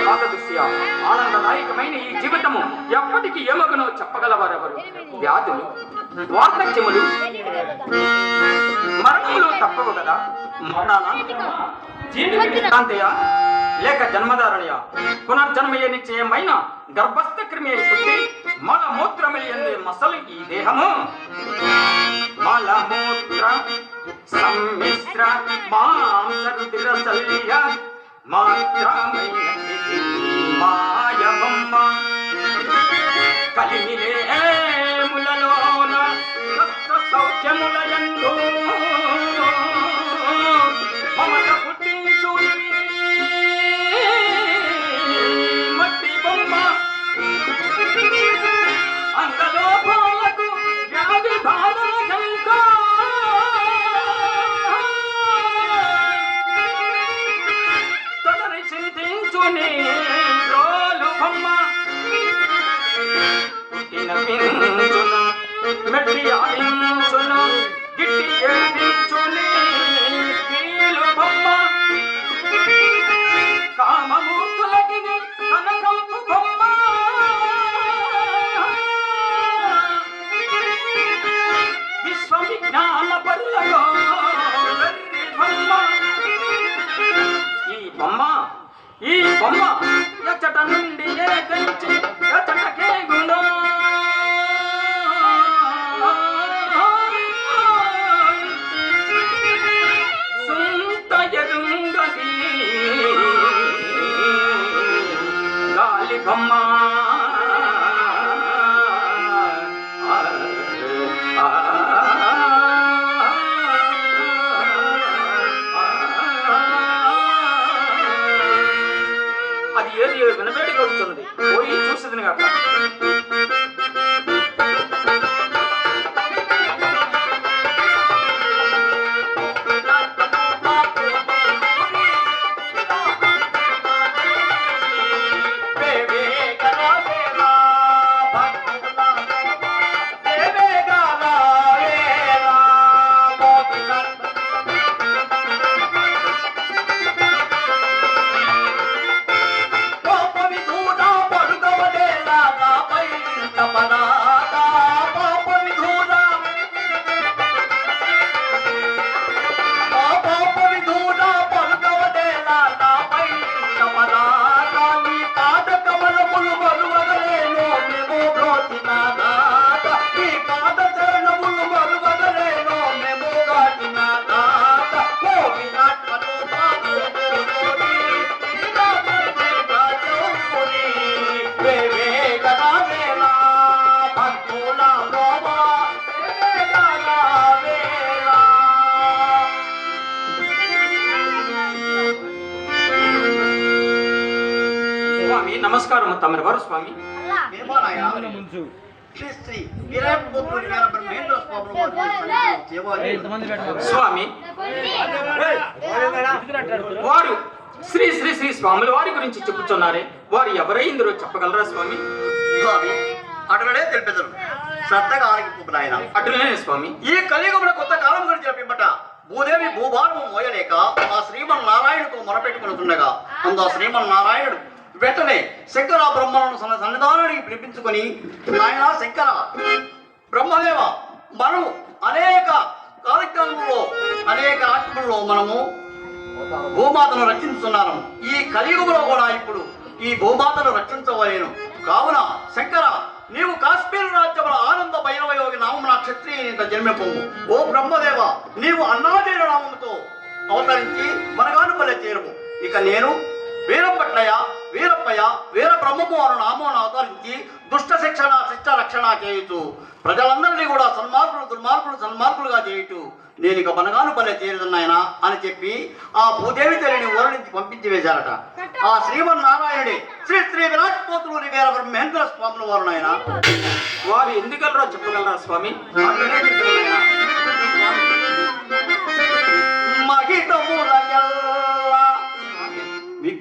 నాద దృశ్య ఆనందదాయకమైన ఈ జీవితము ఎప్పటికీ ఏమగునో చెప్పగలవారెవరు? వ్యాధులు వార్ధక్యములు మరణములు తప్పవు కదా? మరణానంతరమా? జీవితాంతయ లేక జన్మధారణయ? పునర్జన్మయ నిశ్చయమైన గర్భస్థ క్రిమి పుట్టి మల మూత్రములు ఎందే మసలు ఈ దేహము? మలమూత్ర సమ్మిశ్ర మాంసరుదిర శల్య మాత్రమైన మాయమమ్మ. కలిమిలే ములలోన సౌఖ్యముల యందు ఈ బొమ్మ ఎచ్చట నుండి ఏ ఎచ్చటకే గుణం సుంత ఎరుంగది గాలి బొమ్మ. Thank you. స్వాముల వారి దేవాలయం. స్వామి. వారు శ్రీ శ్రీ శ్రీ స్వాముల వారి గురించి చెప్పుచున్నారే. వారు ఎవరైందరో చెప్పగలరా స్వామి? స్వామి అటువడే తెలిపెదరు శ్రద్ధగా ఆలకింపు నాయన. అటులనే స్వామి. ఈ కలియుగమున కొత్త కాలం గురించి చెప్పిమట భూదేవి భూభారము మోయలేక ఆ శ్రీమన్ నారాయణుతో మొరపెట్టుకునుతుండగా అందు ఆ శ్రీమన్ నారాయణుడు వెంటనే శంకర బ్రహ్మలను సన్న సన్నిధానానికి పిలిపించుకొని నాయన శంకర బ్రహ్మదేవ మనం అనేక కార్యక్రమంలో అనేక రాష్ట్రంలో మనము భూమాతను రక్షించుతున్నాను ఈ కలియుగంలో కూడా ఇప్పుడు ఈ భూమాతను రక్షించవలేను. కావున శంకర నీవు కాశ్మీర్ రాజ్యముల ఆనంద భైరవయోగి నామమున క్షత్రియ జన్మింపము ఓ బ్రహ్మదేవ నీవు అన్నాదేవ నామముతో అవతరించి మనగానుపల్లె చేరుము. ఇక నేను వీరపట్లయ వీరప్పయ్య వీర బ్రహ్మము అను నామమును అవతరించి దుష్ట శిక్షణ శిక్ష రక్షణ చేయుచు. ప్రజలందరినీ కూడా సన్మార్గులు దుర్మార్గులు సన్మార్గులుగా చేయుచు. నేను ఇక మనగాను పల్లె చేరుతున్నాయన అని చెప్పి ఆ భూదేవి తల్లిని ఊరి నుంచి పంపించి వేశారట. ఆ శ్రీమన్నారాయణుడి శ్రీ శ్రీ విరాట్ పోతులు వీర బ్రహ్మేంద్ర స్వాముల వారు నాయన. వారు ఎందుకలరో చెప్పగలరా స్వామి?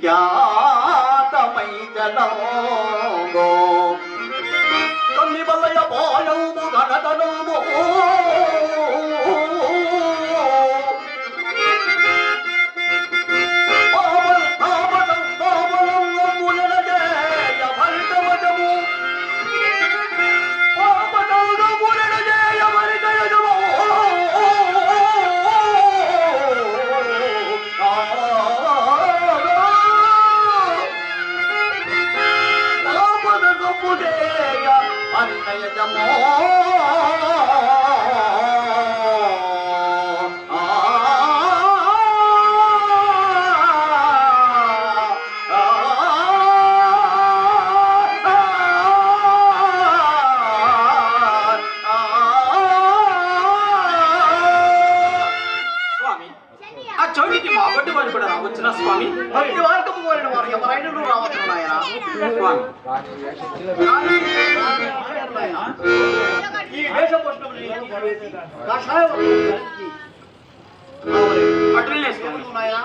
విఖ్యాతమై జనమో. తల్లి వల్లయ పాయము ఈ వేషభూషణం కషాయం అటులనే స్వామి నాయన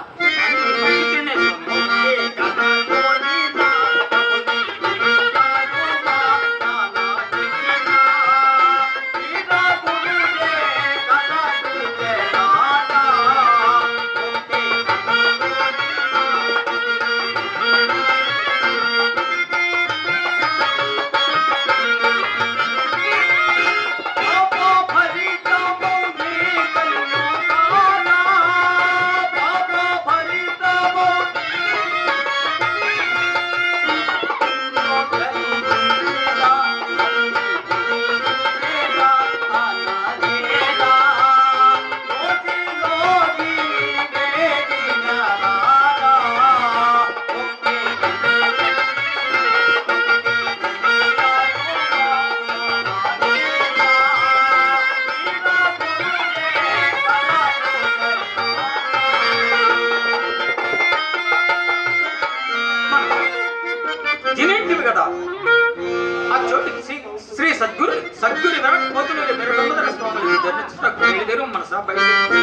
Nabaitin ko.